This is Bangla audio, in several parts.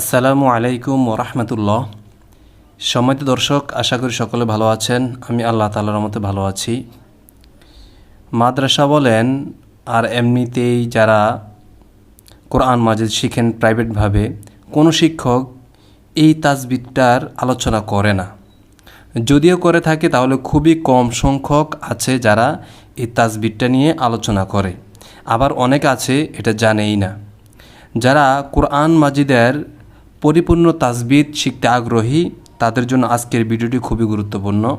আসসালামু আলাইকুম ওরহমতুল্লাহ সম্মানিত দর্শক, আশা করি সকলে ভালো আছেন। আমি আল্লাহ তালার মতে ভালো আছি। মাদ্রাসা বলেন, আর এমনিতেই যারা কোরআন মাজিদ শিখেন প্রাইভেটভাবে, কোনো শিক্ষক এই তাজবিদটার আলোচনা করে না। যদিও করে থাকে, তাহলে খুবই কম সংখ্যক আছে যারা এই তাজবিদটা নিয়ে আলোচনা করে। আবার অনেক আছে, এটা জানেই না। যারা কোরআন মাজিদের পরিপূর্ণ তাজবিদ শিখতে আগ্রহী, তাদের জন্য আজকের ভিডিওটি খুবই গুরুত্বপূর্ণ।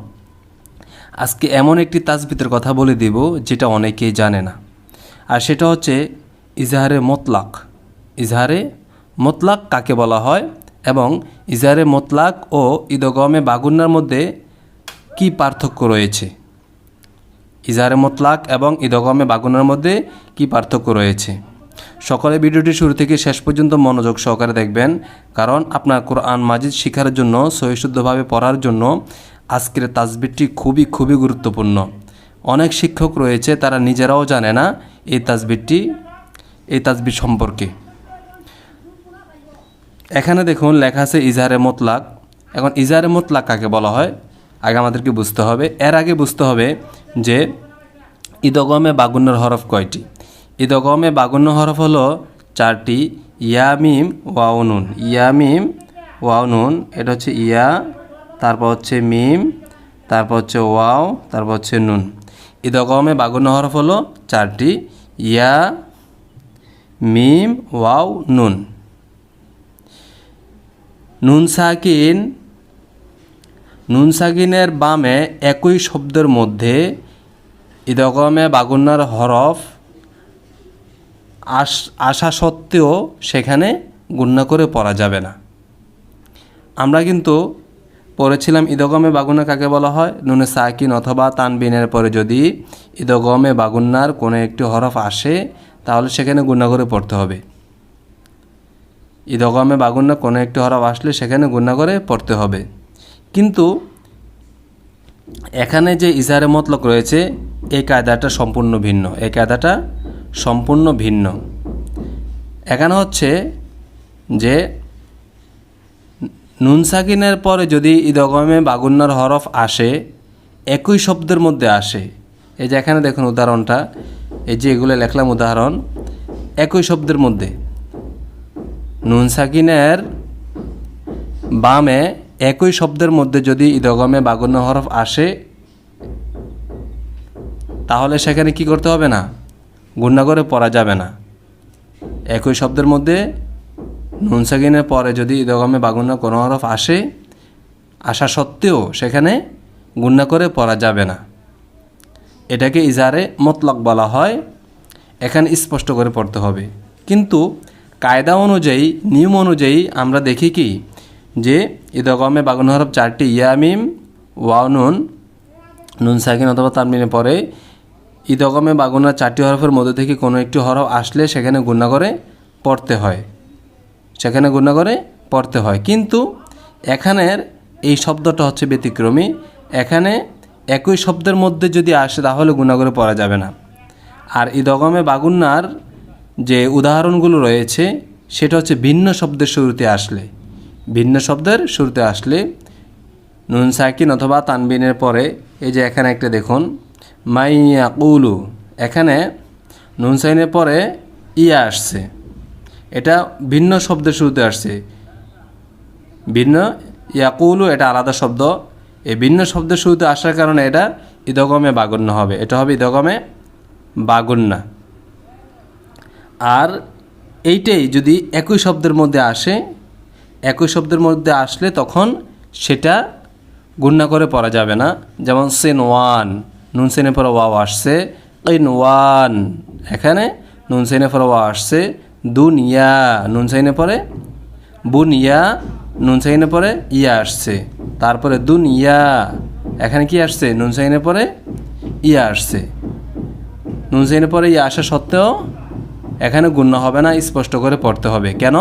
আজকে এমন একটি তাজবিদের কথা বলে দেব, যেটা অনেকেই জানে না। আর সেটা হচ্ছে ইজাহারে মতলাক। ইজাহারে মতলাক কাকে বলা হয় এবং ইজাহারে মতলাক ও ঈদগমে বাগুন্নার মধ্যে কি পার্থক্য রয়েছে? ইজাহারে মতলাক এবং ঈদগমে বাগুনার মধ্যে কি পার্থক্য রয়েছে? সকলে ভিডিওটি শুরু থেকে শেষ পর্যন্ত মনোযোগ সহকারে দেখবেন, কারণ আপনার কোরআন মাজিদ শিখার জন্য, সহিশুদ্ধভাবে পড়ার জন্য আজকের তাজবিরটি খুবই খুবই গুরুত্বপূর্ণ। অনেক শিক্ষক রয়েছে, তারা নিজেরাও জানে না এই তাজবিরটি, এই তাজবির সম্পর্কে। এখানে দেখুন, লেখা আছে ইজারে মতলাক। এখন ইজারে মতলাক কাকে বলা হয়? আগে আমাদেরকে বুঝতে হবে। এর আগে বুঝতে হবে যে ঈদগমে বাগুন্নর হরফ কয়টি? ঈদগমে বাগুন্ন হরফ হলো চারটি ইয়ামিম ওয়াউনুন ইয়ামিম ওয়াউনুন এটা হচ্ছে ইয়া, তারপর হচ্ছে মিম, তারপর হচ্ছে ওয়াও, তারপর হচ্ছে নুন। ঈদগমে বাগুন্ন হরফ হলো চারটি, ইয়া, মিম, ওয়াও, নুন। নুন সাকিন, নুন সাকিনের বামে একই শব্দের মধ্যে ঈদগমে বাগুন্নার হরফ আস, আসা সত্ত্বেও সেখানে গুণনা করে পড়া যাবে না। আমরা কিন্তু পড়েছিলাম ঈদগমে বাগুন্না কাকে বলা হয়? নুনে সাকিন অথবা তানবিনের পরে যদি ঈদগমে বাগুন্নার কোনো একটি হরফ আসে, তাহলে সেখানে গুণনা করে পড়তে হবে। ঈদগমে বাগুন্না কোনো একটি হরফ আসলে সেখানে গুণনা করে পড়তে হবে। কিন্তু এখানে যে ইজারে মতলক রয়েছে, এই কায়দাটা সম্পূর্ণ ভিন্ন। এই কায়দাটা সম্পূর্ণ ভিন্ন। এখানে হচ্ছে যে নুন সাকিনের পরে যদি ঈদগমে বাগুন্নার হরফ আসে, একই শব্দের মধ্যে আসে। এই যে এখানে দেখুন উদাহরণটা। এই যে এগুলো লেখলাম উদাহরণ, একই শব্দের মধ্যে। নুন সাকিনের বামে একই শব্দের মধ্যে যদি ঈদগমে বাগুন্য হরফ আসে, তাহলে সেখানে কি করতে হবে না? গুণনা করে পড়া যাবে না। একই শব্দের মধ্যে নুন সাকিনের পরে যদি ঈদগমে বাগুন্য কোনো হরফ আসে, আসা সত্ত্বেও সেখানে গুণনা করে পড়া যাবে না। এটাকে ইজারে মতলক বলা হয়, এখানে স্পষ্ট করে পড়তে হবে। কিন্তু কায়দা অনুযায়ী, নিয়ম অনুযায়ী আমরা দেখি কি, যে ঈদগমে বাগুন হরফ চারটি ইয়ামিম ওয়ানুন নুন সাকিন অথবা তানমিনে পরে ঈদগমে বাগুনার চারটি হরফের মধ্যে থেকে কোনো একটি হরফ আসলে সেখানে গুণা করে পড়তে হয়। সেখানে গুণা করে পড়তে হয়। কিন্তু এখানের এই শব্দটা হচ্ছে ব্যতিক্রমী। এখানে একই শব্দের মধ্যে যদি আসে তাহলে গুণা করে পড়া যাবে না। আর ঈদগমে বাগুন্নার যে উদাহরণগুলো রয়েছে, সেটা হচ্ছে ভিন্ন শব্দের শুরুতে আসলে। ভিন্ন শব্দের শুরুতে আসলে নুন সাকিন অথবা তানবিনের পরে, এই যে এখানে একটা দেখুন। মাইয়াকুলু এখানে নুন সাইনের পরে ইয়া আসছে। এটা ভিন্ন শব্দের শুরুতে আসছে। ভিন্ন ইয়াকুলু, এটা আলাদা শব্দ। এই ভিন্ন শব্দের শুরুতে আসার কারণে এটা ঈদগমে বাগুন্য হবে। এটা হবে ঈদগমে বাগুন্না। আর এইটাই যদি একই শব্দের মধ্যে আসে, একই শব্দের মধ্যে আসলে তখন সেটা গুণনা করে পড়া যাবে না। যেমন সেন ওয়ান নুন সেনে পরে ওয়াও আসছে। ইন ওয়ান এখানে নুন সেনে পরে ওয়া আসছে। দুনিয়া, নুন সাইনে পরে বুন ইয়া নুন সাইনে পরে ইয়া আসছে। তারপরে দুন ইয়া এখানে কি আসছে? নুন সাইনে পরে ইয়া আসছে। নুন সাইনে পরে ইয়া আসা সত্ত্বেও এখানে গুণ্য হবে না, স্পষ্ট করে পড়তে হবে। কেন?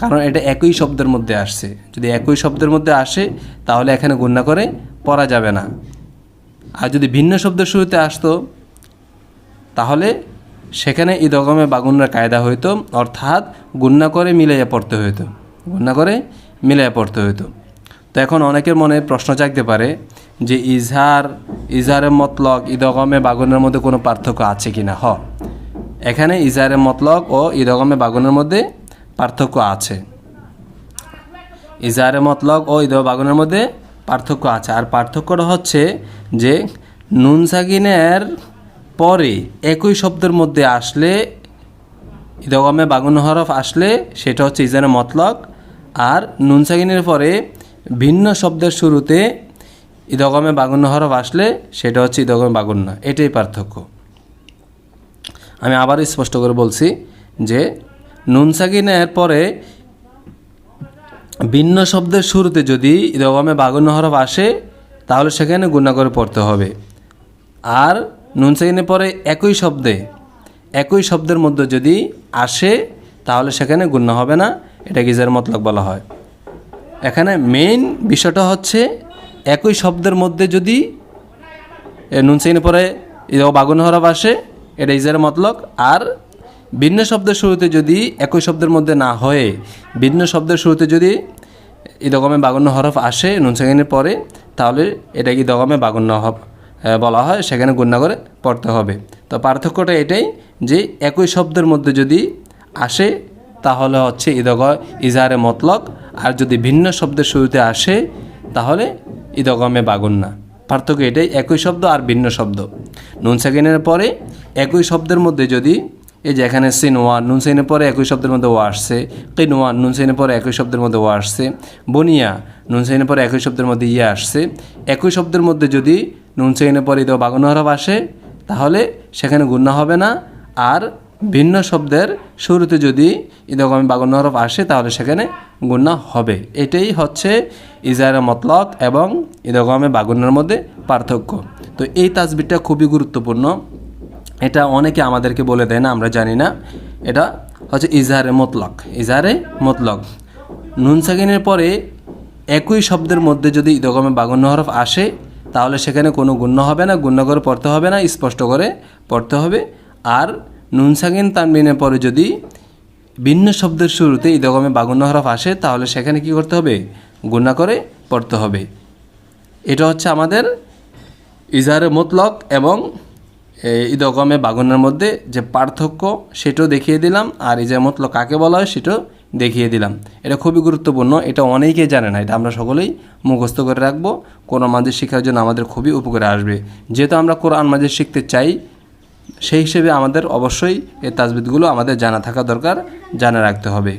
কারণ এটা একই শব্দের মধ্যে আসছে। যদি একই শব্দের মধ্যে আসে, তাহলে এখানে গুণ্য করে পড়া যাবে না। আর যদি ভিন্ন শব্দের শুরুতে আসতো, তাহলে সেখানে ঈদগমে বাগুন্নার কায়দা হইতো, অর্থাৎ গুন্না করে মিলাইয়া পড়তে হইতো, গুন্না করে মিলাইয়া পড়তে হইতো। তো এখন অনেকের মনে প্রশ্ন জাগতে পারে যে ইজহার ইজহারের মতলক ঈদগমে বাগুনের মধ্যে কোনো পার্থক্য আছে কি না হ। এখানে ইজহারের মতলক ও ঈদগমে বাগুনের মধ্যে পার্থক্য আছে। ইজহারের মতলক ও ঈদ বাগুনের মধ্যে পার্থক্য আছে। আর পার্থক্যটা হচ্ছে যে নুন সাকিনের পরে একই শব্দের মধ্যে আসলে ইদগমে বাগুন হরফ আসলে সেটা হচ্ছে ইজানের মতলক। আর নুন সাকিনের পরে ভিন্ন শব্দের শুরুতে ইদগমে বাগুন্য হরফ আসলে সেটা হচ্ছে ইদগমে বাগুন্য এটাই পার্থক্য। আমি আবার স্পষ্ট করে বলছি যে নুন সাকিনের পরে ভিন্ন শব্দের শুরুতে যদি ইদগমে বাগুন্য হরফ আসে, তাহলে সেখানে গুণা করে পড়তে হবে। আর নুন সাকিনের পরে একই শব্দে, একই শব্দের মধ্যে যদি আসে, তাহলে সেখানে গুণ্য হবে না। এটা গিজার মতলক বলা হয়। এখানে মেইন বিষয়টা হচ্ছে একই শব্দের মধ্যে যদি নুন সাকিনের পরে বাগুন হরফ আসে, এটা ইজার মতলক আর ভিন্ন শব্দের শুরুতে যদি একই শব্দের মধ্যে না হয়ে, ভিন্ন শব্দের শুরুতে যদি ইদগমে বাগুন্য হরফ আসে নুন সাকিনের পরে, তাহলে এটা কি দগমে বাগুন্য হরফ বলা হয়, সেখানে গুণনা করে পড়তে হবে। তো পার্থক্যটা এটাই যে একই শব্দের মধ্যে যদি আসে, তাহলে হচ্ছে ইদগ ইজারে মতলক, আর যদি ভিন্ন শব্দের শুরুতে আসে, তাহলে ইদগমে বাগুন্না। পার্থক্য এটাই, একই শব্দ আর ভিন্ন শব্দ। নুন সেকেন্ডের পরে একই শব্দের মধ্যে যদি এই যে এখানে সিন ওয়ান, নুন সাইনের পরে একই শব্দের মধ্যে ও আসছে। কিন ওয়ান, নুন সাইনের পরে একই শব্দের মধ্যে ও আসছে। বনিয়া, নুন সাইনের পরে একই শব্দের মধ্যে ইয়ে আসছে। একই শব্দের মধ্যে যদি নুন সাইনের পরে ইদ বাগুন হরফ আসে, তাহলে সেখানে গুণা হবে না। আর ভিন্ন শব্দের শুরুতে যদি ইদগমে বাগুন হরফ আসে, তাহলে সেখানে গুণা হবে। এটাই হচ্ছে ইজারে মতলক এবং ইদগমে বাগুনের মধ্যে পার্থক্য। তো এই তাজবিরটা খুবই গুরুত্বপূর্ণ। এটা অনেকে আমাদেরকে বলে দেয় না, আমরা জানি না। এটা হচ্ছে ইজহারে মতলক ইজহারে মতলক। নুন সাকিনের পরে একই শব্দের মধ্যে যদি ইদগমে বাগুন্য হরফ আসে, তাহলে সেখানে কোনো গুণ্য হবে না, গুণ্য করে পড়তে হবে না, স্পষ্ট করে পড়তে হবে। আর নুন সাকিন তানবিনের পরে যদি ভিন্ন শব্দের শুরুতে ইদগমে বাগুন্য হরফ আসে, তাহলে সেখানে কি করতে হবে? গুণা করে পড়তে হবে। এটা হচ্ছে আমাদের ইজহারে মতলক এবং এই ঈদগমে বাগুনের মধ্যে যে পার্থক্য সেটাও দেখিয়ে দিলাম, আর ইজার মতলক কাকে বলা হয় সেটাও দেখিয়ে দিলাম। এটা খুবই গুরুত্বপূর্ণ, এটা অনেকেই জানে না, এটা আমরা সকলেই মুখস্থ করে রাখব। কোরআন মাঝে শেখার জন্য আমাদের খুবই উপকারে আসবে। যেহেতু আমরা কোরআন মাঝে শিখতে চাই, সেই হিসেবে আমাদের অবশ্যই এই তাজবিদগুলো আমাদের জানা থাকা দরকার, জানা রাখতে হবে।